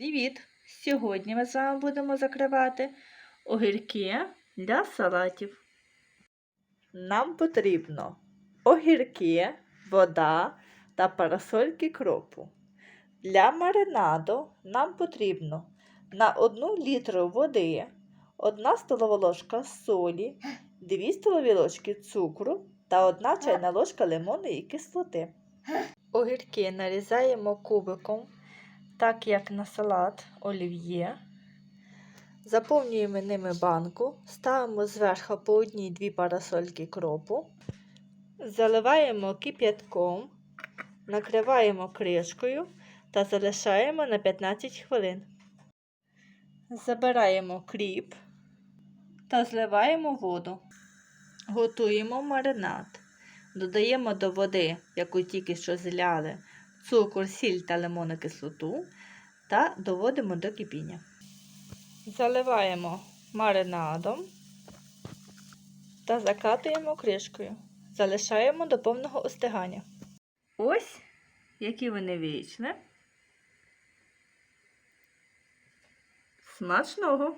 Привіт! Сьогодні ми з вами будемо закривати огірки для салатів. Нам потрібно огірки, вода та парасольки кропу. Для маринаду нам потрібно на 1 літру води, 1 столова ложка солі, 2 столові ложки цукру та 1 чайна ложка лимонної кислоти. Огірки нарізаємо кубиком так як на салат олів'є. Заповнюємо ними банку, ставимо зверху по одній-дві парасольки кропу, заливаємо кип'ятком, накриваємо кришкою та залишаємо на 15 хвилин. Забираємо кріп та зливаємо воду. Готуємо маринад. Додаємо до води, яку тільки що зляли, цукор, сіль та лимонну кислоту та доводимо до кипіння. Заливаємо маринадом та закатуємо кришкою. Залишаємо до повного остигання. Ось які вони вийшли. Смачного!